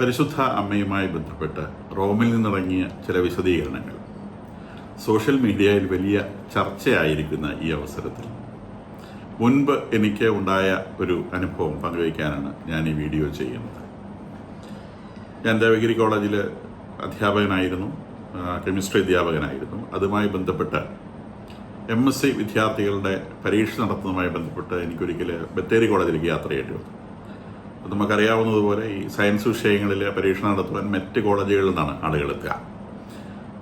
പരിശുദ്ധ അമ്മയുമായി ബന്ധപ്പെട്ട് റോമിൽ നിന്നിറങ്ങിയ ചില വിശദീകരണങ്ങൾ. സോഷ്യൽ മീഡിയയിൽ വലിയ ചർച്ചയായിരിക്കുന്ന ഈ അവസരത്തിൽ. മുൻപ് എനിക്ക് ഉണ്ടായ ഒരു അനുഭവം പങ്കുവയ്ക്കാനാണ് ഞാൻ ഈ വീഡിയോ ചെയ്യുന്നത്. ഞാൻ ദേവഗിരി കോളേജിൽ അധ്യാപകനായിരുന്നു കെമിസ്ട്രി അധ്യാപകനായിരുന്നു. അതുമായി ബന്ധപ്പെട്ട് എം എസ് സി വിദ്യാർത്ഥികളുടെ പരീക്ഷ നടത്തുന്നതുമായി ബന്ധപ്പെട്ട് എനിക്കൊരിക്കൽ ബത്തേരി കോളേജിലേക്ക് യാത്ര ചെയ്യേണ്ടി വന്നു. നമുക്കറിയാവുന്നതുപോലെ ഈ സയൻസ് വിഷയങ്ങളിൽ പരീക്ഷ നടത്തുവാൻ മറ്റ് കോളേജുകളിൽ നിന്നാണ് ആളുകൾ എത്തുക.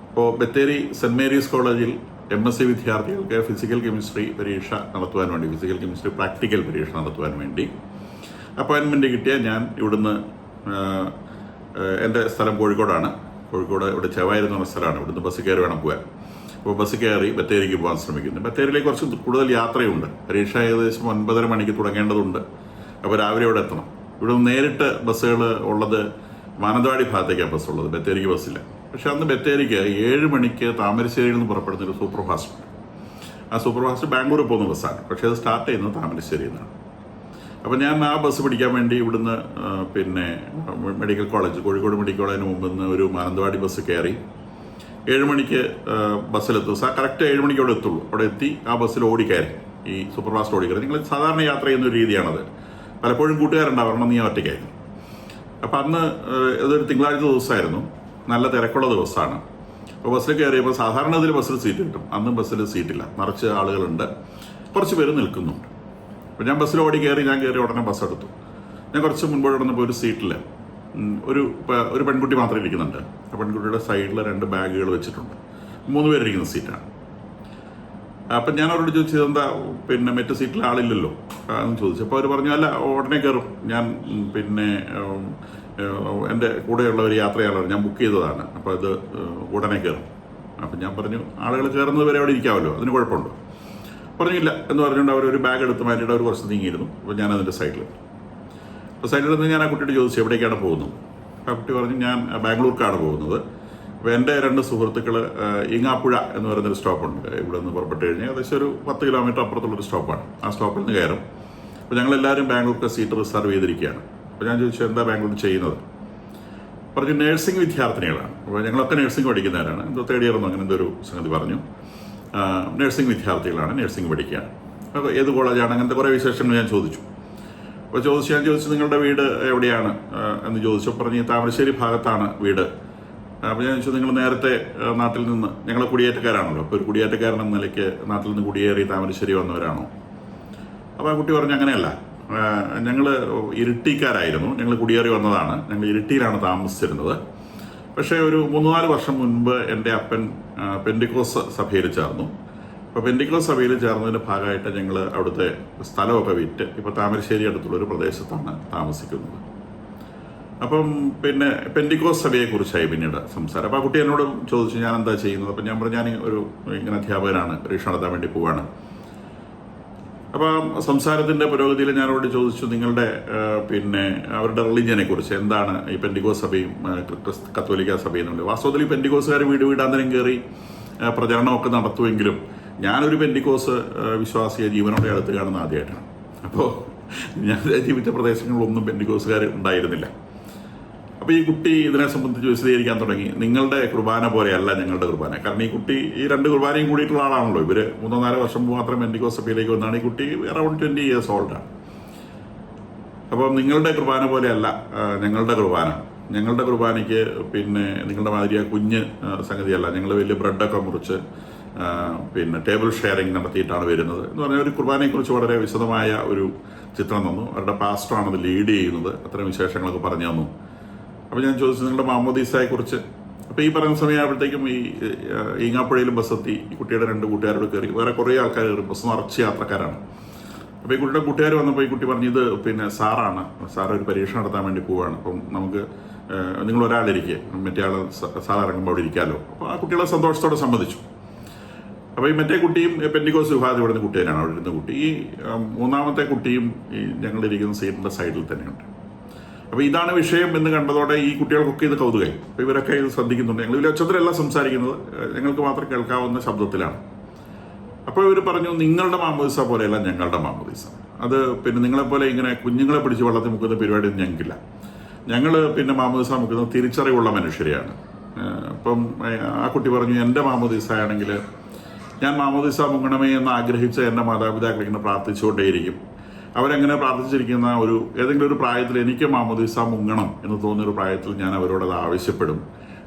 അപ്പോൾ ബത്തേരി സെന്റ് മേരീസ് കോളേജിൽ എം എസ് സി വിദ്യാർത്ഥികൾക്ക് ഫിസിക്കൽ കെമിസ്ട്രി പരീക്ഷ നടത്തുവാൻ വേണ്ടി ഫിസിക്കൽ കെമിസ്ട്രി പ്രാക്ടിക്കൽ പരീക്ഷ നടത്തുവാൻ വേണ്ടി അപ്പോയിൻമെന്റ് കിട്ടിയാൽ ഞാൻ ഇവിടുന്ന് എന്റെ സ്ഥലം കോഴിക്കോടാണ്. കോഴിക്കോട് ഇവിടെ ചെവായിരുന്നു സ്ഥലമാണ്. ഇവിടുന്ന് ബസ് കയറി വേണം പോകാൻ അപ്പോൾ ബസ് കയറി ബത്തേരിക്ക് പോകാൻ ശ്രമിക്കുന്നു. ബത്തേരിയിലേക്ക് കുറച്ച് കൂടുതൽ യാത്രയുണ്ട്. പരീക്ഷ ഏകദേശം ഒൻപതര മണിക്ക് തുടങ്ങേണ്ടതുണ്ട്. അപ്പോൾ രാവിലെ ഇവിടെ എത്തണം. ഇവിടെ നേരിട്ട് ബസ്സുകൾ ഉള്ളത് മാനന്തവാടി ഭാഗത്തേക്കാണ് ബസ് ഉള്ളത്. ബത്തേരിക്ക് ബസ്സില്ല. പക്ഷെ അന്ന് ബത്തേരിക്ക് ഏഴ് മണിക്ക് താമരശ്ശേരിയിൽ നിന്ന് പുറപ്പെടുന്ന ഒരു സൂപ്പർ ഫാസ്റ്റ് ആ സൂപ്പർ ഫാസ്റ്റ് ബാംഗ്ലൂർ പോകുന്ന ബസ്സാണ്. പക്ഷെ അത് സ്റ്റാർട്ട് ചെയ്യുന്നത് താമരശ്ശേരിയിൽ നിന്നാണ്. അപ്പം ഞാൻ ആ ബസ് പിടിക്കാൻ വേണ്ടി ഇവിടുന്ന് പിന്നെ മെഡിക്കൽ കോളേജ് കോഴിക്കോട് മെഡിക്കൽ കോളേജിന് മുമ്പ് നിന്ന് ഒരു മാനന്തവാടി ബസ് കയറി. ഏഴ് മണിക്ക് ബസ്സിലെത്തും. സാർ കറക്റ്റ് ഏഴ് മണിക്ക് അവിടെ എത്തുള്ളൂ. അവിടെ എത്തി ആ ബസ്സിൽ ഓടിക്കയറി. ഈ സൂപ്പർ ഫാസ്റ്റ് ഓടിക്കയറി. നിങ്ങൾ സാധാരണ യാത്ര ചെയ്യുന്ന ഒരു രീതിയാണത്. പലപ്പോഴും കൂട്ടുകാരുണ്ടാവും ഒരെണ്ണം നീ ഒറ്റയ്ക്കായിരുന്നു. അപ്പം അന്ന് ഇതൊരു തിങ്കളാഴ്ച ദിവസമായിരുന്നു. നല്ല തിരക്കുള്ള ദിവസമാണ്. അപ്പോൾ ബസ്സിൽ കയറിയപ്പോൾ സാധാരണ ഇതിൽ ബസ്സിൽ സീറ്റ് കിട്ടും. അന്ന് ബസ്സിൽ സീറ്റില്ല. നിറച്ച് ആളുകളുണ്ട്. കുറച്ച് പേര് നിൽക്കുന്നുണ്ട്. അപ്പോൾ ഞാൻ ബസ്സിൽ ഓടി കയറി ഞാൻ കയറി ഉടനെ ബസ് എടുത്തു. ഞാൻ കുറച്ച് മുൻപോട്ട് നടന്നപ്പോൾ ഒരു സീറ്റിൽ ഒരു ഒരു പെൺകുട്ടി മാത്രമേ ഇരിക്കുന്നുണ്ട്. ആ പെൺകുട്ടിയുടെ സൈഡിൽ രണ്ട് ബാഗുകൾ വെച്ചിട്ടുണ്ട്. മൂന്ന് പേരിരിക്കുന്ന സീറ്റാണ്. അപ്പം ഞാൻ അവരോട് ചോദിച്ചത് എന്താ പിന്നെ മറ്റു സീറ്റിൽ ആളില്ലല്ലോ. എന്ന് ചോദിച്ചു. അപ്പോൾ അവർ പറഞ്ഞു അല്ല ഉടനെ കയറും ഞാൻ പിന്നെ എന്റെ കൂടെയുള്ള ഒരു യാത്രയാളാണ് ഞാൻ ബുക്ക് ചെയ്തതാണ്. അപ്പോൾ ഇത് ഉടനെ കയറും അപ്പം ഞാൻ പറഞ്ഞു ആളുകൾ കയറുന്നത് വരെ അവിടെ ഇരിക്കാമല്ലോ അതിന് കുഴപ്പമുണ്ടോ? പറഞ്ഞില്ല എന്ന് പറഞ്ഞുകൊണ്ട് അവർ ഒരു ബാഗ് എടുത്ത് മാറ്റിയിട്ട് അവർ കുറച്ച് നീങ്ങിയിരുന്നു. അപ്പോൾ ഞാൻ അതിന്റെ സൈഡിൽ അപ്പോൾ സൈഡിൽ നിന്ന് ഞാൻ ആ കുട്ടിയോട് ചോദിച്ചു എവിടേക്കാണ് പോകുന്നത്? ആ കുട്ടി പറഞ്ഞു ഞാൻ ബാംഗ്ലൂർക്കാണ് പോകുന്നത്. അപ്പോൾ എന്റെ രണ്ട് സുഹൃത്തുക്കൾ ഇങ്ങാപ്പുഴ എന്ന് പറയുന്നൊരു സ്റ്റോപ്പുണ്ട്. ഇവിടെ നിന്ന് പുറപ്പെട്ട് കഴിഞ്ഞാൽ ഏകദേശം ഒരു പത്ത് കിലോമീറ്റർ അപ്പുറത്തുള്ളൊരു സ്റ്റോപ്പാണ്. ആ സ്റ്റോപ്പിൽ നിന്ന് കയറും. അപ്പോൾ ഞങ്ങളെല്ലാവരും ബാംഗ്ലൂർക്ക് സീറ്റ് റിസർവ് ചെയ്തിരിക്കുകയാണ്. അപ്പോൾ ഞാൻ ചോദിച്ചു എന്താ ബാംഗ്ലൂർ ചെയ്യുന്നത്? പറഞ്ഞു നഴ്സിംഗ് വിദ്യാർത്ഥിനികളാണ്. അപ്പോൾ ഞങ്ങളൊക്കെ നഴ്സിംഗ് പഠിക്കുന്നവരാണ്. എന്തോ തേർഡ് ഇയർ എന്നോ അങ്ങനെ എന്തോ ഒരു സംഗതി പറഞ്ഞു. നേഴ്സിംഗ് വിദ്യാർത്ഥികളാണ് നഴ്സിംഗ് പഠിക്കുകയാണ് അപ്പോൾ ഏത് കോളേജാണ്? അങ്ങനത്തെ കുറേ വിശേഷങ്ങൾ ഞാൻ ചോദിച്ചു. അപ്പോൾ ചോദിച്ചു ഞാൻ ചോദിച്ചു നിങ്ങളുടെ വീട് എവിടെയാണ്? എന്ന് ചോദിച്ചു പറഞ്ഞു താമരശ്ശേരി ഭാഗത്താണ് വീട്. അപ്പോൾ ഞാൻ ചോദിച്ചു നിങ്ങൾ നേരത്തെ നാട്ടിൽ നിന്ന് ഞങ്ങൾ കുടിയേറ്റക്കാരാണല്ലോ അപ്പോൾ ഒരു കുടിയേറ്റക്കാരൻ എന്ന നിലയ്ക്ക് നാട്ടിൽ നിന്ന് കുടിയേറി താമരശ്ശേരി വന്നവരാണോ? അപ്പോൾ ആ കുട്ടി പറഞ്ഞു അങ്ങനെയല്ല. ഞങ്ങൾ ഇരിട്ടിക്കാരായിരുന്നു ഞങ്ങൾ കുടിയേറി വന്നതാണ് ഞങ്ങൾ ഇരിട്ടിയിലാണ് താമസിച്ചിരുന്നത്. പക്ഷേ ഒരു മൂന്ന് നാല് വർഷം മുൻപ് എന്റെ അപ്പൻ പെൻഡിക്കോസ് സഭയിൽ ചേർന്നു. അപ്പോൾ പെൻഡിക്കോസ് സഭയിൽ ചേർന്നതിന്റെ ഭാഗമായിട്ട് ഞങ്ങൾ അവിടുത്തെ സ്ഥലമൊക്കെ വിറ്റ് ഇപ്പോൾ താമരശ്ശേരി അടുത്തുള്ള ഒരു പ്രദേശത്താണ് താമസിക്കുന്നത്. അപ്പം പിന്നെ പെൻഡിക്കോസ് സഭയെ കുറിച്ചായി പിന്നീട് സംസാരം. അപ്പോൾ ആ കുട്ടി എന്നോട് ചോദിച്ചു ഞാൻ എന്താ ചെയ്യുന്നത്? അപ്പം ഞാൻ പറഞ്ഞു ഞാൻ ഒരു ഇങ്ങനെ അധ്യാപകനാണ് പരീക്ഷ നടത്താൻ വേണ്ടി പോവാണ്. അപ്പം സംസാരത്തിന്റെ പുരോഗതിയിൽ ഞാൻ അവരോട് ചോദിച്ചു നിങ്ങളുടെ പിന്നെ അവരുടെ റിലീജിയനെ കുറിച്ച് എന്താണ് ഈ പെൻഡിഗോസ് സഭയും കത്തോലിക്ക സഭയും എന്നുള്ളത് വാസ്തവത്തിൽ ഈ പെൻഡിഗോസുകാർ വീട് വീടാന്തരം കയറി പ്രചരണമൊക്കെ നടത്തുമെങ്കിലും ഞാനൊരു പെൻഡിക്കോസ് വിശ്വാസിയെ ജീവനോടെ അടുത്ത് കാണുന്ന ആദ്യമായിട്ടാണ്. അപ്പോൾ ഞാൻ ജീവിച്ച പ്രദേശങ്ങളിലൊന്നും പെൻഡിക്കോസുകാർ ഉണ്ടായിരുന്നില്ല. അപ്പോൾ ഈ കുട്ടി ഇതിനെ സംബന്ധിച്ച് വിശദീകരിക്കാൻ തുടങ്ങി. നിങ്ങളുടെ കുർബാന പോലെയല്ല ഞങ്ങളുടെ കുർബാന. കാരണം ഈ കുട്ടി ഈ രണ്ട് കുർബാനയും കൂടിയിട്ടുള്ള ആളാണല്ലോ. ഇവർ മൂന്നോ നാലോ വർഷം മാത്രം എന്റെ സഭയിലേക്ക് വന്നാണ്. ഈ കുട്ടി അറൌണ്ട് ട്വന്റി ഇയേഴ്സ് ഓൾഡാണ് അപ്പം നിങ്ങളുടെ കുർബാന പോലെയല്ല ഞങ്ങളുടെ കുർബാന. ഞങ്ങളുടെ കുർബാനയ്ക്ക് പിന്നെ നിങ്ങളുടെ മാതിരി ആ കുഞ്ഞ് സംഗതിയല്ല. ഞങ്ങൾ വലിയ ബ്രെഡൊക്കെ മുറിച്ച് പിന്നെ ടേബിൾ ഷെയറിംഗ് നടത്തിയിട്ടാണ് വരുന്നത് എന്ന് പറഞ്ഞാൽ ഒരു കുർബാനയെക്കുറിച്ച് വളരെ വിശദമായ ഒരു ചിത്രം തന്നു. അവരുടെ പാസ്റ്ററാണ് അത് ലീഡ് ചെയ്യുന്നത്. അത്തരം വിശേഷങ്ങളൊക്കെ പറഞ്ഞു തന്നു. അപ്പോൾ ഞാൻ ചോദിച്ചു നിങ്ങളുടെ മാമോദീസയെ കുറിച്ച്. അപ്പോൾ ഈ പറയുന്ന സമയമാകുമ്പോഴത്തേക്കും ഈ ഏഹ്, ഈങ്ങാപ്പുഴയിലും ബസ്സെത്തി ഈ കുട്ടിയുടെ രണ്ട് കൂട്ടുകാരോട് കയറി. വേറെ കുറേ ആൾക്കാർ കയറി. ബസ് നിറച്ച് യാത്രക്കാരാണ്. അപ്പോൾ ഈ കുട്ടിയുടെ കൂട്ടുകാർ വന്നപ്പോൾ ഈ കുട്ടി പറഞ്ഞു ഇത് പിന്നെ സാറാണ്. സാർ ഒരു പരീക്ഷ നടത്താൻ വേണ്ടി പോവുകയാണ് അപ്പം നമുക്ക് നിങ്ങൾ ഒരാളിരിക്കുക മറ്റേ ആൾ സാർ ഇറങ്ങുമ്പോൾ അവിടെ ഇരിക്കാമല്ലോ അപ്പോൾ ആ കുട്ടികളെ സന്തോഷത്തോടെ സമ്മതിച്ചു. അപ്പോൾ ഈ മറ്റേ കുട്ടിയും പെൻഡിക്കോസ് വിഭാഗത്തിൽ ഇവിടുന്ന് കുട്ടിയാണ് അവിടെ ഇരുന്ന കുട്ടി. ഈ മൂന്നാമത്തെ കുട്ടിയും ഈ ഞങ്ങളിരിക്കുന്ന സീറ്റിന്റെ സൈഡിൽ തന്നെയുണ്ട്. അപ്പോൾ ഇതാണ് വിഷയം എന്ന് കണ്ടതോടെ ഈ കുട്ടികൾക്കൊക്കെ ഇത് കൗതുകമായി അപ്പോൾ ഇവരൊക്കെ ഇത് ശ്രദ്ധിക്കുന്നുണ്ട്. ഞങ്ങൾ ഇതിൽ ഒച്ചത്തിലല്ല സംസാരിക്കുന്നത്. ഞങ്ങൾക്ക് മാത്രം കേൾക്കാവുന്ന ശബ്ദത്തിലാണ്. അപ്പോൾ ഇവർ പറഞ്ഞു നിങ്ങളുടെ മാമോദിസ പോലെയല്ല ഞങ്ങളുടെ മാമോദിസ. അത് പിന്നെ നിങ്ങളെപ്പോലെ ഇങ്ങനെ കുഞ്ഞുങ്ങളെ പിടിച്ച് വെള്ളത്തിൽ മുക്കുന്ന പരിപാടി ഞങ്ങൾക്കില്ല. ഞങ്ങൾ പിന്നെ മാമോദിസ മുക്കുന്നത് തിരിച്ചറിവുള്ള മനുഷ്യരെയാണ്. അപ്പം ആ കുട്ടി പറഞ്ഞു എന്റെ മാമോദിസ ആണെങ്കിൽ ഞാൻ മാമോദിസ മുങ്ങണമേ എന്ന് ആഗ്രഹിച്ച എന്റെ മാതാപിതാക്കൾ ഇങ്ങനെ പ്രാർത്ഥിച്ചുകൊണ്ടേയിരിക്കും. അവരങ്ങനെ പ്രാർത്ഥിച്ചിരിക്കുന്ന ഒരു ഏതെങ്കിലും ഒരു പ്രായത്തിൽ എനിക്ക് മാമോദീസ മുങ്ങണം എന്ന് തോന്നിയ ഒരു പ്രായത്തിൽ ഞാൻ അവരോട് അത് ആവശ്യപ്പെടും.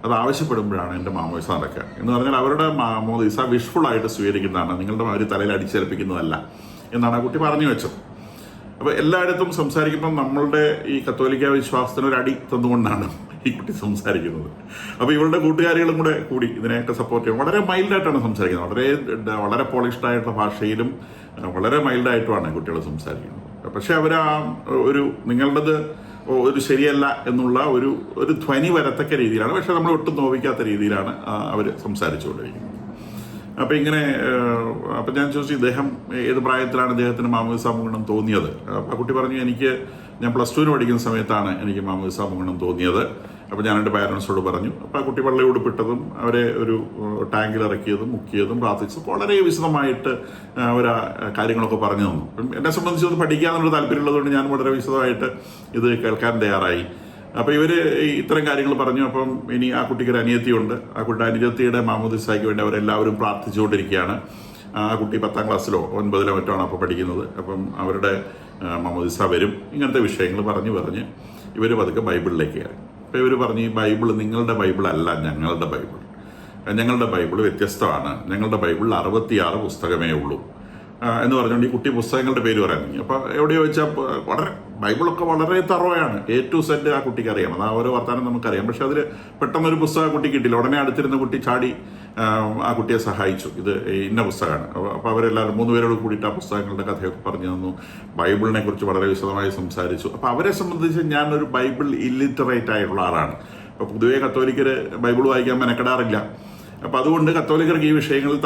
അത് ആവശ്യപ്പെടുമ്പോഴാണ് എന്റെ മാമോദിസ നടക്കുക. എന്ന് പറഞ്ഞാൽ അവരുടെ മാമോദിസ വിഷ്ഫുൾ ആയിട്ട് സ്വീകരിക്കുന്നതാണ്. നിങ്ങളുടെ ഒരു തലയിൽ അടിച്ചേൽപ്പിക്കുന്നതല്ല എന്നാണ് ആ കുട്ടി പറഞ്ഞു വെച്ചത്. അപ്പോൾ എല്ലായിടത്തും സംസാരിക്കുമ്പോൾ നമ്മളുടെ ഈ കത്തോലിക്ക വിശ്വാസത്തിന് ഒരു അടി തന്നുകൊണ്ടാണ് ഈ കുട്ടി സംസാരിക്കുന്നത്. അപ്പോൾ ഇവളുടെ കൂട്ടുകാരികളും കൂടെ കൂടി ഇതിനെയൊക്കെ സപ്പോർട്ട് ചെയ്യും വളരെ മൈൽഡായിട്ടാണ് സംസാരിക്കുന്നത്. വളരെ വളരെ പോളിഷ്ഡ് ആയിട്ടുള്ള ഭാഷയിലും വളരെ മൈൽഡായിട്ടുമാണ് കുട്ടികൾ സംസാരിക്കുന്നത്. പക്ഷെ അവർ ആ ഒരു നിങ്ങളുടേത് ഒരു ശരിയല്ല എന്നുള്ള ഒരു ഒരു ധ്വനി വരത്തക്ക രീതിയിലാണ്. പക്ഷെ നമ്മൾ ഒട്ടും നോവിക്കാത്ത രീതിയിലാണ് അവർ സംസാരിച്ചുകൊണ്ടിരിക്കുന്നത്. അപ്പം ഇങ്ങനെ അപ്പം ഞാൻ ചോദിച്ചു ഇദ്ദേഹം ഏത് പ്രായത്തിലാണ് ഇദ്ദേഹത്തിന് മാമോദിസ തോന്നിയത്? അപ്പം ആ കുട്ടി പറഞ്ഞു എനിക്ക് ഞാൻ പ്ലസ് ടുവിന് പഠിക്കുന്ന സമയത്താണ് എനിക്ക് മാമോദിസ തോന്നിയത്. അപ്പൊ ഞാൻ എന്റെ പാരൻസോട് പറഞ്ഞു. അപ്പോൾ ആ കുട്ടി വെള്ളം ഉടുപ്പിട്ടതും അവരെ ഒരു ടാങ്കിൽ ഇറക്കിയതും മുക്കിയതും പ്രാർത്ഥിച്ചതും വളരെ വിശദമായിട്ട് അവർ കാര്യങ്ങളൊക്കെ പറഞ്ഞു തന്നു. എന്നെ സംബന്ധിച്ച് അത് പഠിക്കാമെന്നുള്ള താല്പര്യമുള്ളതുകൊണ്ട് ഞാൻ വളരെ വിശദമായിട്ട് ഇത് കേൾക്കാൻ തയ്യാറായി. അപ്പോൾ ഇവർ ഇത്തരം കാര്യങ്ങൾ പറഞ്ഞു. അപ്പം ഇനി ആ കുട്ടിക്ക് ഒരു അനിയത്തിയുണ്ട്. ആ കുട്ടി അനിയത്തിയുടെ മാമോദിസായ്ക്ക് വേണ്ടി അവരെല്ലാവരും പ്രാർത്ഥിച്ചുകൊണ്ടിരിക്കുകയാണ്. ആ കുട്ടി പത്താം ക്ലാസ്സിലോ ഒൻപതിലോ മറ്റോ ആണ് അപ്പോൾ പഠിക്കുന്നത്. അപ്പം അവരുടെ മാമോദിസ വരും. ഇങ്ങനത്തെ വിഷയങ്ങൾ പറഞ്ഞു പറഞ്ഞ് ഇവർ പതുക്കെ ബൈബിളിലേക്ക് കയറി. അപ്പോൾ ഇവർ പറഞ്ഞു ഈ ബൈബിൾ നിങ്ങളുടെ ബൈബിൾ അല്ല ഞങ്ങളുടെ ബൈബിൾ. ഞങ്ങളുടെ ബൈബിൾ വ്യത്യസ്തമാണ്. ഞങ്ങളുടെ ബൈബിളിൽ അറുപത്തിയാറ് പുസ്തകമേ ഉള്ളൂ. എന്ന് പറഞ്ഞുകൊണ്ട് ഈ കുട്ടി പുസ്തകങ്ങളുടെ പേര് പറയാൻ തുടങ്ങി. അപ്പോൾ എവിടെയോ വെച്ചാൽ വളരെ ബൈബിളൊക്കെ വളരെ തറവയാണ്. എ ടു സെറ്റ് ആ കുട്ടിക്ക് അറിയാം അത് ആ ഓരോ വർത്താനം നമുക്കറിയാം. പക്ഷെ അതിൽ പെട്ടെന്നൊരു പുസ്തകം കുട്ടി കിട്ടിയില്ല. ഉടനെ അടുത്തിരുന്ന കുട്ടി ചാടി ആ, കുട്ടിയെ സഹായിച്ചു. ഇത് ഇന്ന പുസ്തകമാണ്. അപ്പോൾ അവരെല്ലാവരും മൂന്ന് പേരോട് കൂടിയിട്ട് ആ പുസ്തകങ്ങളുടെ കഥയൊക്കെ പറഞ്ഞു തന്നു. ബൈബിളിനെ കുറിച്ച് വളരെ വിശദമായി സംസാരിച്ചു. അപ്പോൾ അവരെ സംബന്ധിച്ച് ഞാനൊരു ബൈബിൾ ഇല്ലിറ്ററേറ്റ് ആയിട്ടുള്ള ആളാണ്. അപ്പോൾ പൊതുവേ കത്തോലിക്കർ ബൈബിൾ വായിക്കാൻ മെനക്കെടാറില്ല. അപ്പം അതുകൊണ്ട് കത്തോലിക്കർക്ക് ഈ വിഷയങ്ങളിൽ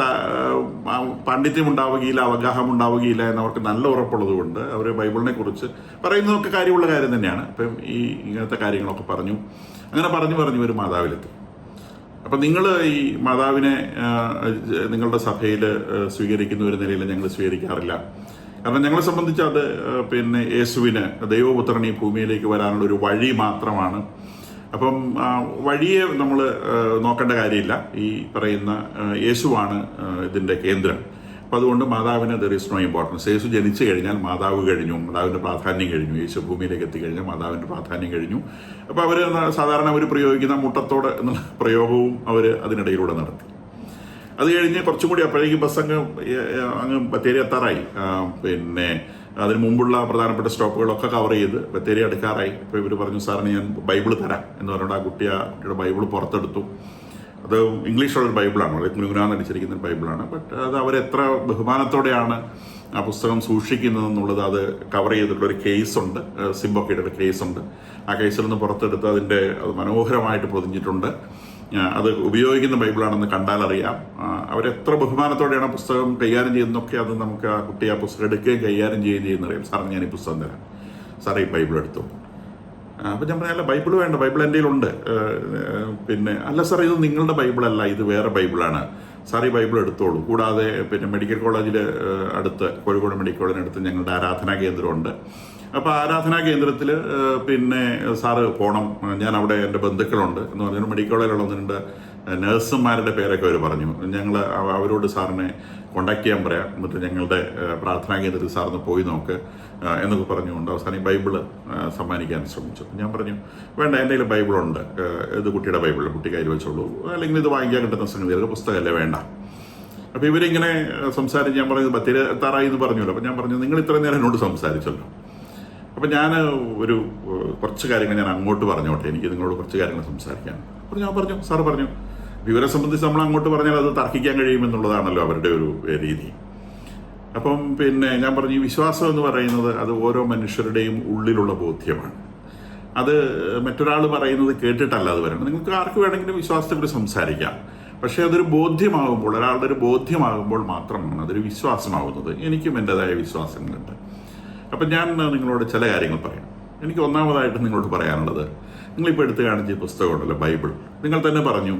പാണ്ഡിത്യം ഉണ്ടാവുകയില്ല അവഗാഹം ഉണ്ടാവുകയില്ല എന്നവർക്ക് നല്ല ഉറപ്പുള്ളത് കൊണ്ട് അവർ ബൈബിളിനെ കുറിച്ച് പറയുന്നതൊക്കെ കാര്യമുള്ള കാര്യം തന്നെയാണ്. അപ്പം ഈ ഇങ്ങനത്തെ കാര്യങ്ങളൊക്കെ പറഞ്ഞു. അങ്ങനെ പറഞ്ഞു പറഞ്ഞു ഒരു മാതാവിലെത്തി. അപ്പം നിങ്ങൾ ഈ മാതാവിനെ നിങ്ങളുടെ സഭയിൽ സ്വീകരിക്കുന്ന ഒരു നിലയിൽ ഞങ്ങൾ സ്വീകരിക്കാറില്ല. കാരണം ഞങ്ങളെ സംബന്ധിച്ച് അത് പിന്നെ യേശുവിന് ദൈവപുത്രൻ ഈ ഭൂമിയിലേക്ക് വരാനുള്ള ഒരു വഴി മാത്രമാണ്. അപ്പം വഴിയെ നമ്മൾ നോക്കേണ്ട കാര്യമില്ല. ഈ പറയുന്ന യേശുവാണ് ഇതിന്റെ കേന്ദ്രം. അപ്പം അതുകൊണ്ട് മാതാവിന് ദർ ഇസ് നോ ഇമ്പോർട്ടൻസ് യേശു ജനിച്ചു കഴിഞ്ഞാൽ മാതാവ് കഴിഞ്ഞു മാതാവിന്റെ പ്രാധാന്യം കഴിഞ്ഞു. യേശു ഭൂമിയിലേക്ക് എത്തിക്കഴിഞ്ഞാൽ മാതാവിന്റെ പ്രാധാന്യം കഴിഞ്ഞു. അപ്പോൾ അവർ സാധാരണ അവർ പ്രയോഗിക്കുന്ന മുട്ടത്തോടെ എന്നുള്ള പ്രയോഗവും അവർ അതിനിടയിലൂടെ നടത്തി. അത് കഴിഞ്ഞ് കുറച്ചും കൂടി അപ്പോഴേക്കും ബസ് അങ്ങ് അങ്ങ് ബത്തേരി എത്താറായി. പിന്നെ അതിന് മുമ്പുള്ള പ്രധാനപ്പെട്ട സ്റ്റോപ്പുകളൊക്കെ കവർ ചെയ്ത് ബത്തേരി അടുക്കാറായി. അപ്പോൾ ഇവർ പറഞ്ഞു സാറിന് ഞാൻ ബൈബിൾ തരാം. എന്ന് പറഞ്ഞിട്ട് ആ കുട്ടി ആ കുട്ടിയുടെ ബൈബിൾ പുറത്തെടുത്തു. അത് ഇംഗ്ലീഷുള്ള ബൈബിളാണ്. വളരെ ഗുരുഗുനാന്ന് അടിച്ചിരിക്കുന്ന ഒരു ബൈബിളാണ്. ബട്ട് അത് അവരെത്ര ബഹുമാനത്തോടെയാണ് ആ പുസ്തകം സൂക്ഷിക്കുന്നത് എന്നുള്ളത് അത് കവർ ചെയ്തിട്ടുള്ള ഒരു കേസ് ഉണ്ട് സിംബൊക്കെ ഒരു കേസുണ്ട്. ആ കേസിൽ നിന്ന് പുറത്തെടുത്ത് അതിന്റെ അത് മനോഹരമായിട്ട് പൊതിഞ്ഞിട്ടുണ്ട്. അത് ഉപയോഗിക്കുന്ന ബൈബിളാണെന്ന് കണ്ടാൽ അറിയാം. അവരെത്ര ബഹുമാനത്തോടെയാണ് പുസ്തകം കൈകാര്യം ചെയ്യുന്നതൊക്കെ അത് നമുക്ക് ആ കുട്ടി ആ പുസ്തകം എടുക്കുകയും കൈകാര്യം ചെയ്യുകയും ചെയ്യുന്നറിയാം. സാറിന് ഞാൻ ഈ പുസ്തകം തരാം. സാറേ ഈ ബൈബിൾ എടുത്തു അപ്പം ഞാൻ പറഞ്ഞ ബൈബിൾ വേണ്ട ബൈബിൾ എന്റെ കയ്യിലുണ്ട്. പിന്നെ അല്ല സാർ ഇത് നിങ്ങളുടെ ബൈബിളല്ല ഇത് വേറെ ബൈബിളാണ്. സാർ ഈ ബൈബിൾ എടുത്തോളൂ. കൂടാതെ പിന്നെ മെഡിക്കൽ കോളേജിൽ അടുത്ത് കോഴിക്കോട് മെഡിക്കൽ കോളേജിനടുത്ത് ഞങ്ങളുടെ ആരാധനാ കേന്ദ്രമുണ്ട്. അപ്പോൾ ആരാധനാ കേന്ദ്രത്തിൽ പിന്നെ സാറ് പോകണം ഞാൻ അവിടെ എന്റെ ബന്ധുക്കളുണ്ട് എന്ന് പറഞ്ഞാൽ മെഡിക്കൽ കോളേജിലുള്ള ഒന്ന് രണ്ട് നഴ്സുമാരുടെ പേരൊക്കെ അവർ പറഞ്ഞു. ഞങ്ങൾ അവരോട് സാറിനെ കോണ്ടാക്ട് ചെയ്യാൻ പറയാം. എന്നിട്ട് ഞങ്ങളുടെ പ്രാർത്ഥനാ കേന്ദ്രത്തിൽ സാറിന് പോയി നോക്ക് എന്നൊക്കെ പറഞ്ഞുകൊണ്ട് അവസാനം ബൈബിൾ സമ്മാനിക്കാൻ ശ്രമിച്ചു. ഞാൻ പറഞ്ഞു വേണ്ട എന്തെങ്കിലും കയ്യിൽ ബൈബിളുണ്ട് ഇത് കുട്ടിയുടെ ബൈബിൾ കുട്ടി കയ്യിൽ വെച്ചോളൂ. അല്ലെങ്കിൽ ഇത് വാങ്ങിക്കാൻ കിട്ടുന്ന സംഗതി പുസ്തകമല്ലേ വേണ്ട? അപ്പോൾ ഇവരിങ്ങനെ സംസാരം ഞാൻ പറഞ്ഞത് ബത്തേരി എത്താറായി എന്ന് പറഞ്ഞല്ലോ. അപ്പോൾ ഞാൻ പറഞ്ഞു നിങ്ങൾ ഇത്രയും നേരം എന്നോട് സംസാരിച്ചല്ലോ. അപ്പം ഞാൻ ഒരു കുറച്ച് കാര്യങ്ങൾ ഞാൻ അങ്ങോട്ട് പറഞ്ഞോട്ടെ. എനിക്ക് നിങ്ങളോട് കുറച്ച് കാര്യങ്ങൾ സംസാരിക്കാൻ. അപ്പോൾ ഞാൻ പറഞ്ഞു സാറ് പറഞ്ഞു ഇവരെ സംബന്ധിച്ച് നമ്മൾ അങ്ങോട്ട് പറഞ്ഞാൽ അത് തർക്കിക്കാൻ കഴിയുമെന്നുള്ളതാണല്ലോ അവരുടെ ഒരു രീതി. അപ്പം പിന്നെ ഞാൻ പറഞ്ഞു വിശ്വാസം എന്ന് പറയുന്നത് അത് ഓരോ മനുഷ്യരുടെയും ഉള്ളിലുള്ള ബോധ്യമാണ്. അത് മറ്റൊരാൾ പറയുന്നത് കേട്ടിട്ടല്ല അത് വരണം. നിങ്ങൾക്ക് ആർക്ക് വേണമെങ്കിലും വിശ്വാസത്തെക്കുറിച്ച് സംസാരിക്കാം. പക്ഷേ അതൊരു ബോധ്യമാകുമ്പോൾ ഒരാളുടെ ഒരു ബോധ്യമാകുമ്പോൾ മാത്രമാണ് അതൊരു വിശ്വാസമാകുന്നത്. എനിക്കും എന്റെതായ വിശ്വാസങ്ങളുണ്ട്. അപ്പം ഞാൻ നിങ്ങളോട് ചില കാര്യങ്ങൾ പറയാം. എനിക്ക് ഒന്നാമതായിട്ട് നിങ്ങളോട് പറയാനുള്ളത് നിങ്ങളിപ്പോൾ എടുത്തു കാണിച്ച പുസ്തകമുണ്ടല്ലോ ബൈബിൾ. നിങ്ങൾ തന്നെ പറഞ്ഞു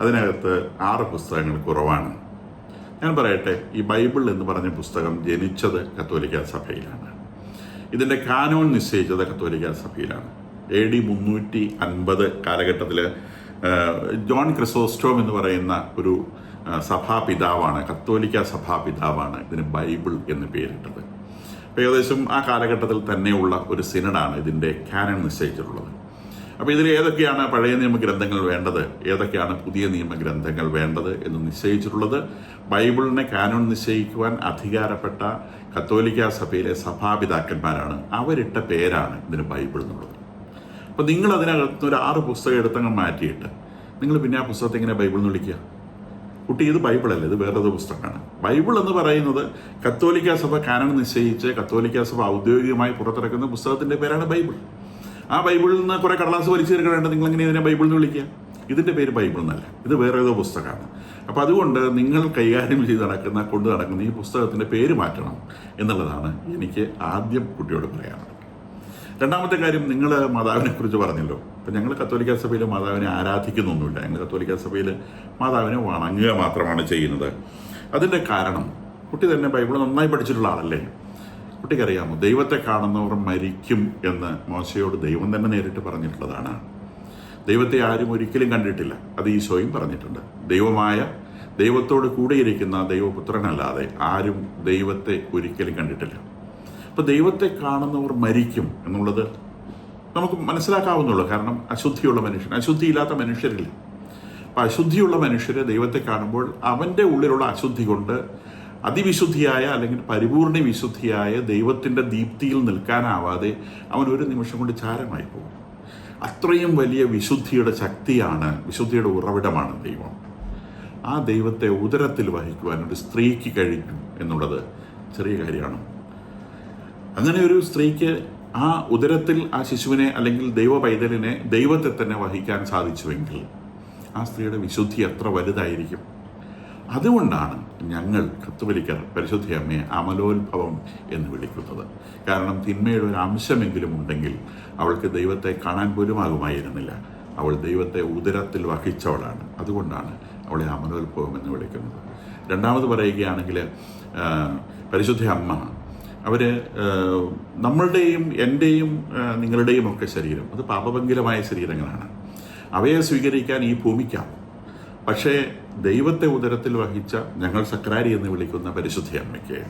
അതിനകത്ത് ആറ് പുസ്തകങ്ങൾ കുറവാണ്. ഞാൻ പറയട്ടെ ഈ ബൈബിൾ എന്ന് പറഞ്ഞ പുസ്തകം ജനിച്ചത് കത്തോലിക്ക സഭയിലാണ്. ഇതിന്റെ കാനോൺ നിശ്ചയിച്ചത് കത്തോലിക്ക സഭയിലാണ്. എ ഡി മുന്നൂറ്റി അൻപത് കാലഘട്ടത്തിൽ ജോൺ ക്രിസോസ്റ്റോം എന്ന് പറയുന്ന ഒരു സഭാപിതാവാണ് കത്തോലിക്ക സഭാപിതാവാണ് ഇതിന് ബൈബിൾ എന്ന് പേരിട്ടത്. ഏകദേശം ആ കാലഘട്ടത്തിൽ തന്നെയുള്ള ഒരു സിനഡാണ് ഇതിന്റെ കാനൺ നിശ്ചയിച്ചിട്ടുള്ളത്. അപ്പോൾ ഇതിൽ ഏതൊക്കെയാണ് പഴയ നിയമ ഗ്രന്ഥങ്ങൾ വേണ്ടത്? ഏതൊക്കെയാണ് പുതിയ നിയമ ഗ്രന്ഥങ്ങൾ വേണ്ടത് എന്ന് നിശ്ചയിച്ചിട്ടുള്ളത്? ബൈബിളിനെ കാനോൺ നിശ്ചയിക്കുവാൻ അധികാരപ്പെട്ട കത്തോലിക്ക സഭയിലെ സഭാപിതാക്കന്മാരാണ്. അവരിട്ട പേരാണ് ഇതിന് ബൈബിൾ എന്നുള്ളത്. അപ്പോൾ നിങ്ങൾ അതിനകത്ത് ഒരു ആറ് പുസ്തകം എടുത്തങ്ങ് മാറ്റിയിട്ട് നിങ്ങൾ പിന്നെ ആ പുസ്തകത്തെ ഇങ്ങനെ ബൈബിൾ എന്ന് വിളിക്കുക? കുട്ടി ഇത് ബൈബിളല്ല? ഇത് വേറൊരു പുസ്തകമാണ്. ബൈബിൾ എന്ന് പറയുന്നത് കത്തോലിക്ക സഭ കാനൺ നിശ്ചയിച്ച് കത്തോലിക്ക സഭ ഔദ്യോഗികമായി പുറത്തിറക്കുന്ന പുസ്തകത്തിന്റെ പേരാണ് ബൈബിൾ. ആ ബൈബിളിൽ നിന്ന് കുറെ കടലാസ് വലിച്ചു തീർക്കണേണ്ട. നിങ്ങൾ എങ്ങനെ ഇതിനെ ബൈബിളിൽ നിന്ന് വിളിക്കുക? ഇതിന്റെ പേര് ബൈബിൾ എന്നല്ല. ഇത് വേറെ ഏതോ പുസ്തകമാണ്. അപ്പോൾ അതുകൊണ്ട് നിങ്ങൾ കൈകാര്യം ചെയ്ത് നടക്കുന്ന കൊണ്ട് നടക്കുന്ന ഈ പുസ്തകത്തിന്റെ പേര് മാറ്റണം എന്നുള്ളതാണ് എനിക്ക് ആദ്യം കുട്ടിയോട് പറയാനുള്ളത്. രണ്ടാമത്തെ കാര്യം നിങ്ങൾ മാതാവിനെ കുറിച്ച് പറഞ്ഞല്ലോ. അപ്പം ഞങ്ങൾ കത്തോലിക്ക സഭയിൽ മാതാവിനെ ആരാധിക്കുന്നൊന്നുമില്ല. ഞങ്ങൾ കത്തോലിക്ക സഭയിൽ മാതാവിനെ വണങ്ങുക മാത്രമാണ് ചെയ്യുന്നത്. അതിന്റെ കാരണം കുട്ടി തന്നെ ബൈബിൾ നന്നായി പഠിച്ചിട്ടുള്ള ആളല്ലേ? കുട്ടിക്കറിയാമോ? ദൈവത്തെ കാണുന്നവർ മരിക്കും എന്ന് മോശയോട് ദൈവം തന്നെ നേരിട്ട് പറഞ്ഞിട്ടുള്ളതാണ്. ദൈവത്തെ ആരും ഒരിക്കലും കണ്ടിട്ടില്ല. അത് ഈശോയും പറഞ്ഞിട്ടുണ്ട്. ദൈവമായ ദൈവത്തോട് കൂടെയിരിക്കുന്ന ദൈവപുത്രനല്ലാതെ ആരും ദൈവത്തെ ഒരിക്കലും കണ്ടിട്ടില്ല. അപ്പോൾ ദൈവത്തെ കാണുന്നവർ മരിക്കും എന്നുള്ളത് നമുക്ക് മനസ്സിലാക്കാവുന്നുള്ളൂ. കാരണം അശുദ്ധിയുള്ള മനുഷ്യൻ അശുദ്ധിയില്ലാത്ത മനുഷ്യരില്ല. അപ്പം അശുദ്ധിയുള്ള മനുഷ്യരെ ദൈവത്തെ കാണുമ്പോൾ അവന്റെ ഉള്ളിലുള്ള അശുദ്ധി കൊണ്ട് അതിവിശുദ്ധിയായ അല്ലെങ്കിൽ പരിപൂർണ വിശുദ്ധിയായ ദൈവത്തിന്റെ ദീപ്തിയിൽ നിൽക്കാനാവാതെ അവൻ ഒരു നിമിഷം കൊണ്ട് ചാരമായി പോകും. അത്രയും വലിയ വിശുദ്ധിയുടെ ശക്തിയാണ് വിശുദ്ധിയുടെ ഉറവിടമാണ് ദൈവം. ആ ദൈവത്തെ ഉദരത്തിൽ വഹിക്കുവാൻ ഒരു സ്ത്രീക്ക് കഴിഞ്ഞു എന്നുള്ളത് ചെറിയ കാര്യമാണ്. അങ്ങനെ ഒരു സ്ത്രീക്ക് ആ ഉദരത്തിൽ ആ ശിശുവിനെ അല്ലെങ്കിൽ ദൈവ പൈതലിനെ ദൈവത്തെ തന്നെ വഹിക്കാൻ സാധിച്ചുവെങ്കിൽ ആ സ്ത്രീയുടെ വിശുദ്ധി എത്ര വലുതായിരിക്കും. അതുകൊണ്ടാണ് ഞങ്ങൾ കത്തുവലിക്കർ പരിശുദ്ധ അമ്മയെ അമലോത്ഭവം എന്ന് വിളിക്കുന്നത്. കാരണം തിന്മയുടെ ഒരു അംശമെങ്കിലും ഉണ്ടെങ്കിൽ അവൾക്ക് ദൈവത്തെ കാണാൻ പോലും ആകുമായിരുന്നില്ല അവൾ ദൈവത്തെ ഉദരത്തിൽ വഹിച്ചവളാണ്. അതുകൊണ്ടാണ് അവളെ അമലോത്ഭവം എന്ന് വിളിക്കുന്നത്. രണ്ടാമത് പറയുകയാണെങ്കിൽ പരിശുദ്ധ അമ്മ അവർ നമ്മളുടെയും എന്റെയും നിങ്ങളുടെയും ഒക്കെ ശരീരം അത് പാപഭംഗിരമായ ശരീരങ്ങളാണ്. അവയെ സ്വീകരിക്കാൻ ഈ ഭൂമിക്കാം പക്ഷേ ദൈവത്തെ ഉദരത്തിൽ വഹിച്ച ഞങ്ങൾ സക്രാരി എന്ന് വിളിക്കുന്ന പരിശുദ്ധ അമ്മയ്ക്ക്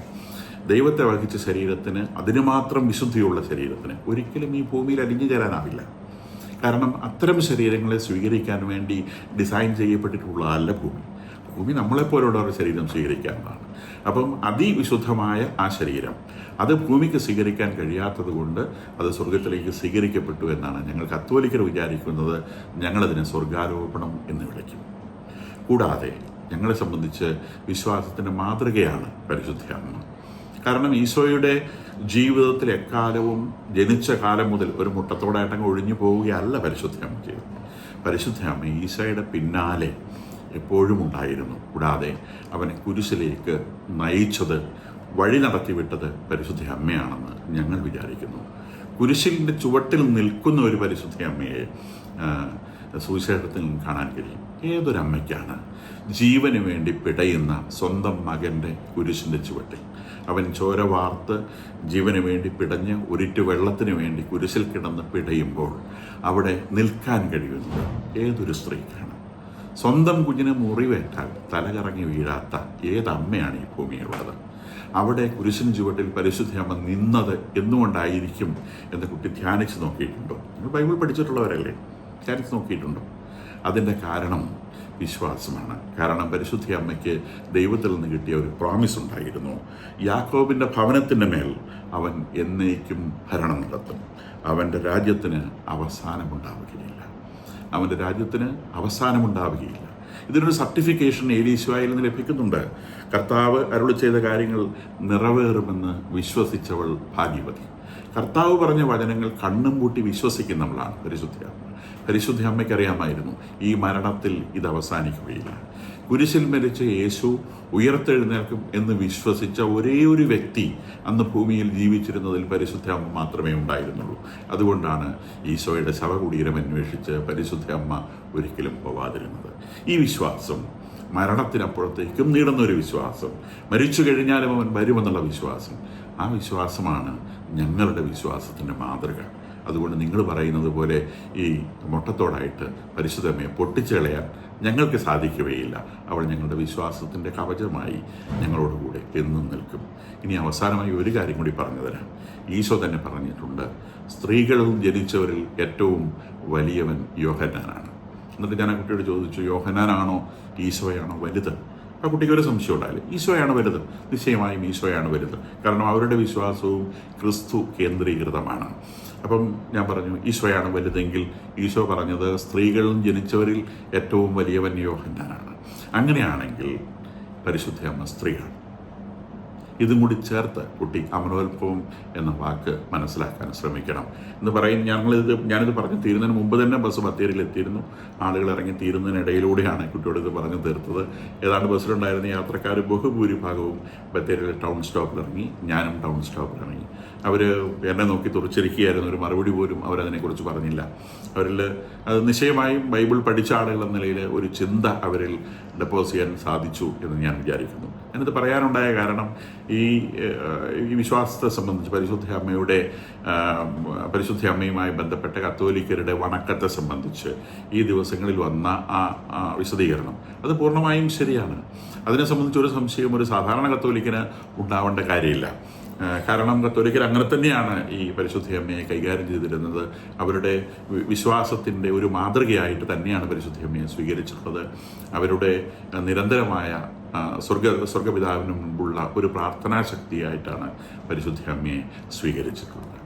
ദൈവത്തെ വഹിച്ച ശരീരത്തിന് അതിന് മാത്രം വിശുദ്ധിയുള്ള ശരീരത്തിന് ഒരിക്കലും ഈ ഭൂമിയിൽ അലിഞ്ഞു ചേരാനാവില്ല. കാരണം അത്തരം ശരീരങ്ങളെ സ്വീകരിക്കാൻ വേണ്ടി ഡിസൈൻ ചെയ്യപ്പെട്ടിട്ടുള്ളതല്ല ഭൂമി. ഭൂമി നമ്മളെപ്പോലുള്ള ഒരു ശരീരം സ്വീകരിക്കാവുന്നതാണ്. അപ്പം അതിവിശുദ്ധമായ ആ ശരീരം അത് ഭൂമിക്ക് സ്വീകരിക്കാൻ കഴിയാത്തത് കൊണ്ട് അത് സ്വർഗത്തിലേക്ക് സ്വീകരിക്കപ്പെട്ടു എന്നാണ് ഞങ്ങൾ കത്തോലിക്കർ വിചാരിക്കുന്നത്. ഞങ്ങളതിനെ സ്വർഗാരോപണം എന്ന് വിളിക്കും. കൂടാതെ ഞങ്ങളെ സംബന്ധിച്ച് വിശ്വാസത്തിന്റെ മാതൃകയാണ് പരിശുദ്ധ അമ്മ കാരണം ഈശോയുടെ ജീവിതത്തിൽ എക്കാലവും ജനിച്ച കാലം മുതൽ ഒരു മുട്ടത്തോടായിട്ടങ്ങ് ഒഴിഞ്ഞു പോവുകയല്ല പരിശുദ്ധ അമ്മ ചെയ്തത് പരിശുദ്ധ അമ്മ ഈശോയുടെ പിന്നാലെ എപ്പോഴും ഉണ്ടായിരുന്നു. കൂടാതെ അവനെ കുരിശിലേക്ക് നയിച്ചത് വഴി നടത്തിവിട്ടത് പരിശുദ്ധ അമ്മയാണെന്ന് ഞങ്ങൾ വിചാരിക്കുന്നു. കുരിശിലിന്റെ ചുവട്ടിൽ നിൽക്കുന്ന ഒരു പരിശുദ്ധ അമ്മയെ സുവിശേഷത്തിൽ കാണാൻ കഴിയും. ഏതൊരമ്മയ്ക്കാണ്? ജീവന് വേണ്ടി പിടയുന്ന സ്വന്തം മകന്റെ കുരിശിന്റെ ചുവട്ടിൽ. അവൻ ചോര വാർത്ത് ജീവന് വേണ്ടി പിടഞ്ഞ് ഉരുറ്റു വെള്ളത്തിന് വേണ്ടി കുരിശിൽ കിടന്ന് പിടയുമ്പോൾ അവിടെ നിൽക്കാൻ കഴിയുന്നത് ഏതൊരു സ്ത്രീക്കാണ്? സ്വന്തം കുഞ്ഞിന് മുറിവേറ്റാൽ തലകറങ്ങി വീഴാത്ത ഏതമ്മയാണ് ഈ ഭൂമിയിലുള്ളത്? അവിടെ കുരിശിന് ചുവട്ടിൽ പരിശുദ്ധയമ്മ നിന്നത് എന്തുകൊണ്ടായിരിക്കും എന്ന് കുട്ടി ധ്യാനിച്ച് നോക്കിയിട്ടുണ്ടോ? നിങ്ങൾ ബൈബിൾ പഠിച്ചിട്ടുള്ളവരല്ലേ? ധ്യാനിച്ച് നോക്കിയിട്ടുണ്ടോ? അതിന്റെ കാരണം വിശ്വാസമാണ്. കാരണം പരിശുദ്ധി അമ്മയ്ക്ക് ദൈവത്തിൽ നിന്ന് കിട്ടിയ ഒരു പ്രോമിസ് ഉണ്ടായിരുന്നു. യാക്കോബിന്റെ ഭവനത്തിന്റെ മേൽ അവൻ എന്നേക്കും ഭരണം നടത്തും. അവന്റെ രാജ്യത്തിന് അവസാനമുണ്ടാവുകയില്ല. അവന്റെ രാജ്യത്തിന് അവസാനമുണ്ടാവുകയില്ല. ഇതിനൊരു സർട്ടിഫിക്കേഷൻ ഏലീശുവായിൽ നിന്ന് ലഭിക്കുന്നുണ്ട്. കർത്താവ് അരുളി ചെയ്ത കാര്യങ്ങൾ നിറവേറുമെന്ന് വിശ്വസിച്ചവൾ ഭാഗ്യവതി. കർത്താവ് പറഞ്ഞ വചനങ്ങൾ കണ്ണും പൂട്ടി വിശ്വസിക്കുന്നവളാണ് പരിശുദ്ധ അമ്മ. പരിശുദ്ധ അമ്മയ്ക്ക് അറിയാമായിരുന്നു. ഈ മരണത്തിൽ ഇത് അവസാനിക്കുകയില്ല. കുരിശിൽ മരിച്ച യേശു ഉയർത്തെഴുന്നേൽക്കും എന്ന് വിശ്വസിച്ച ഒരേ ഒരു വ്യക്തി അന്ന് ഭൂമിയിൽ ജീവിച്ചിരുന്നതിൽ പരിശുദ്ധ അമ്മ മാത്രമേ ഉണ്ടായിരുന്നുള്ളൂ. അതുകൊണ്ടാണ് ഈശോയുടെ ശവകുടീരം അന്വേഷിച്ച് പരിശുദ്ധ അമ്മ ഒരിക്കലും പോവാതിരുന്നത്. ഈ വിശ്വാസം മരണത്തിനപ്പുറത്തേക്കും നീളുന്ന ഒരു വിശ്വാസം. മരിച്ചു കഴിഞ്ഞാലും അവൻ വരുമെന്നുള്ള വിശ്വാസം. ആ വിശ്വാസമാണ് ഞങ്ങളുടെ വിശ്വാസത്തിന്റെ മാതൃക. അതുകൊണ്ട് നിങ്ങൾ പറയുന്നത് പോലെ ഈ മുട്ടത്തോടായിട്ട് പരിശുദ്ധമയെ പൊട്ടിച്ചു കളയാൻ ഞങ്ങൾക്ക് സാധിക്കുകയില്ല. അവൾ ഞങ്ങളുടെ വിശ്വാസത്തിന്റെ കവചമായി ഞങ്ങളോടുകൂടെ എന്നും നിൽക്കും. ഇനി അവസാനമായി ഒരു കാര്യം കൂടി പറഞ്ഞു തരാം. ഈശോ തന്നെ പറഞ്ഞിട്ടുണ്ട് സ്ത്രീകളിൽ ജനിച്ചവരിൽ ഏറ്റവും വലിയവൻ യോഹനാനാണ് എന്നിട്ട് ഞാൻ ആ കുട്ടിയോട് ചോദിച്ചു യോഹനാനാണോ ഈശോയാണോ വലുത്? ആ കുട്ടിക്ക് ഒരു സംശയം ഉണ്ടായില്ല. ഈശോയാണ് വലുത്. നിശ്ചയമായും ഈശോയാണ് വലുത്. കാരണം അവരുടെ വിശ്വാസവും ക്രിസ്തു കേന്ദ്രീകൃതമാണ്. അപ്പം ഞാൻ പറഞ്ഞു ഈശോയാണ് വലുതെങ്കിൽ ഈശോ പറഞ്ഞത് സ്ത്രീകളും ജനിച്ചവരിൽ ഏറ്റവും വലിയവൻ യോഹന്നാനാണ്. അങ്ങനെയാണെങ്കിൽ പരിശുദ്ധ അമ്മ സ്ത്രീയാണ്. ഇതും കൂടി ചേർത്ത് കുട്ടി അമരോത്ഭവം എന്ന വാക്ക് മനസ്സിലാക്കാൻ ശ്രമിക്കണം എന്ന് പറയും. ഞങ്ങളിത് ഞാനിത് പറഞ്ഞു തീരുന്നതിന് മുമ്പ് തന്നെ ബസ് ബത്തേരിയിൽ എത്തിയിരുന്നു. ആളുകൾ ഇറങ്ങി തീരുന്നതിനിടയിലൂടെയാണ് കുട്ടിയോട് ഇത് പറഞ്ഞു തീർത്തത്. ഏതാണ്ട് ബസ്സിലുണ്ടായിരുന്ന യാത്രക്കാർ ബഹുഭൂരിഭാഗവും ബത്തേരിയിലെ ടൗൺ സ്റ്റോപ്പിൽ ഇറങ്ങി ഞാനും ടൗൺ സ്റ്റോപ്പിൽ ഇറങ്ങി അവർ എന്നെ നോക്കി തുറച്ചിരിക്കുകയായിരുന്നു. ഒരു മറുപടി പോലും അവരതിനെക്കുറിച്ച് പറഞ്ഞില്ല. അവരിൽ അത് നിശ്ചയമായും ബൈബിൾ പഠിച്ച ആളുകൾ എന്ന നിലയിൽ ഒരു ചിന്ത അവരിൽ ഡെപ്പോസ് ചെയ്യാൻ സാധിച്ചു എന്ന് ഞാൻ വിചാരിക്കുന്നു. ഞാനിത് പറയാനുണ്ടായ കാരണം ഈ ഈ വിശ്വാസത്തെ സംബന്ധിച്ച് പരിശുദ്ധ അമ്മയുടെ പരിശുദ്ധ അമ്മയുമായി ബന്ധപ്പെട്ട കത്തോലിക്കരുടെ വണക്കത്തെ സംബന്ധിച്ച് ഈ ദിവസങ്ങളിൽ വന്ന ആ വിശദീകരണം. അത് പൂർണമായും ശരിയാണ്. അതിനെ സംബന്ധിച്ച് ഒരു സംശയം ഒരു സാധാരണ കത്തോലിക്കന് ഉണ്ടാവേണ്ട കാര്യമില്ല. കാരണം കത്തോലിക്കർ അങ്ങനെ തന്നെയാണ് ഈ പരിശുദ്ധ അമ്മയെ കൈകാര്യം ചെയ്തിരുന്നത്. അവരുടെ വിശ്വാസത്തിന്റെ ഒരു മാതൃകയായിട്ട് തന്നെയാണ് പരിശുദ്ധ അമ്മയെ സ്വീകരിച്ചിട്ടുള്ളത്. അവരുടെ നിരന്തരമായ സ്വർഗ സ്വർഗപിതാവിന് മുൻപുള്ള ഒരു പ്രാർത്ഥനാ ശക്തിയായിട്ടാണ് പരിശുദ്ധ അമ്മയെ സ്വീകരിച്ചിട്ടുള്ളത്.